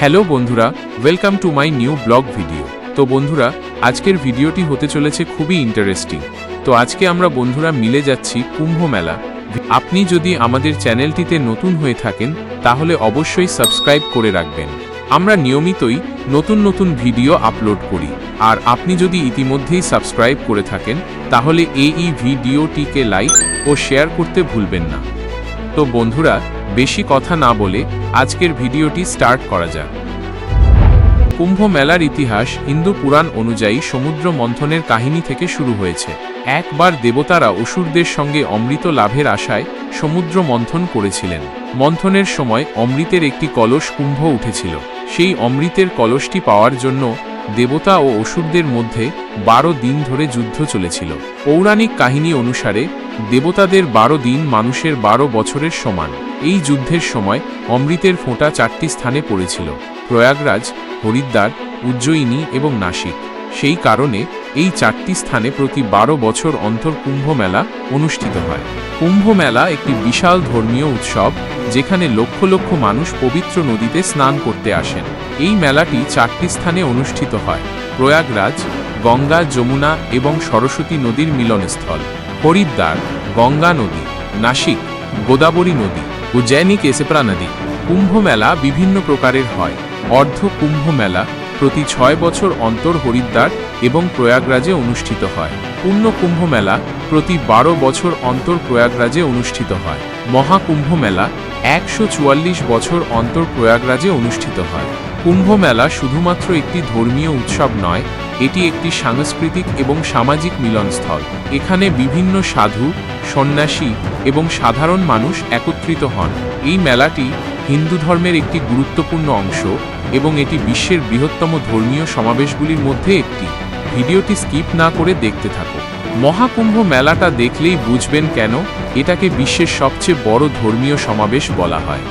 Hello বন্ধুরা welcome to my new blog video তো বন্ধুরা, আজকের ভিডিওটি হতে চলেছে খুবই ইন্টারেস্টিং তো আজকে আমরা বন্ধুরা মিলে যাচ্ছি কুম্ভ মেলা। আপনি যদি আমাদের চ্যানেলটিতে নতুন হয়ে থাকেন, তাহলে অবশ্যই সাবস্ক্রাইব করে রাখবেন। আমরা নিয়মিতই নতুন নতুন ভিডিও আপলোড করি। আর আপনি যদি ইতিমধ্যেই সাবস্ক্রাইব করে থাকেন, তাহলে এই ভিডিওটিকে লাইক ও শেয়ার করতে ভুলবেন না। তো বন্ধুরা বেশি কথা না বলে আজকের ভিডিওটি স্টার্ট করা যাক। কুম্ভ মেলার ইতিহাস হিন্দু পুরাণ অনুযায়ী সমুদ্র মন্থনের কাহিনী থেকে শুরু হয়েছে। একবার দেবতারা অসুরদের সঙ্গে অমৃত লাভের আশায় সমুদ্র মন্থন করেছিলেন। মন্থনের সময় অমৃতের একটি কলস কুম্ভ উঠেছিল। সেই অমৃতের কলসটি পাওয়ার জন্য দেবতা ও অসুরদের মধ্যে বারো দিন ধরে যুদ্ধ চলেছিল। পৌরাণিক কাহিনী অনুসারে দেবতাদের বারো দিন মানুষের বারো বছরের সমান। এই যুদ্ধের সময় অমৃতের ফোঁটা চারটি স্থানে পড়েছিল, প্রয়াগরাজ, হরিদ্বার, উজ্জয়িনী এবং নাসিক। সেই কারণে এই চারটি স্থানে প্রতি বারো বছর অন্তর কুম্ভ মেলা অনুষ্ঠিত হয়। কুম্ভ মেলা একটি বিশাল ধর্মীয় উৎসব, যেখানে লক্ষ লক্ষ মানুষ পবিত্র নদীতে স্নান করতে আসেন। এই মেলাটি চারটি স্থানে অনুষ্ঠিত হয়, প্রয়াগরাজ, গঙ্গা, যমুনা এবং সরস্বতী নদীর মিলনস্থল, হরিদ্বার, গঙ্গা নদী, নাসিক, গোদাবরী নদী। উজ্জয়িনী কেসেপ্রা নদী কুম্ভ মেলা বিভিন্ন প্রকারের হয়। অর্ধ কুম্ভ মেলা প্রতি ছয় বছর অন্তর হরিদ্বার এবং প্রয়াগরাজে অনুষ্ঠিত হয়। পূর্ণ কুম্ভ মেলা প্রতি বারো বছর অন্তর প্রয়াগরাজে অনুষ্ঠিত হয়। মহাকুম্ভ মেলা একশো চুয়াল্লিশ বছর অন্তর প্রয়াগরাজে অনুষ্ঠিত হয়। কুম্ভ মেলা শুধুমাত্র একটি ধর্মীয় উৎসব নয়, এটি একটি সাংস্কৃতিক এবং সামাজিক মিলনস্থল। এখানে বিভিন্ন সাধু, সন্ন্যাসী এবং সাধারণ মানুষ একত্রিত হন। এই মেলাটি হিন্দু ধর্মের একটি গুরুত্বপূর্ণ অংশ এবং এটি বিশ্বের বৃহত্তম ধর্মীয় সমাবেশগুলির মধ্যে একটি। ভিডিওটি স্কিপ না করে দেখতে থাকো মহাকুম্ভ মেলাটা দেখলেই বুঝবেন কেন, এটাকে বিশ্বের সবচেয়ে বড় ধর্মীয় সমাবেশ বলা হয়।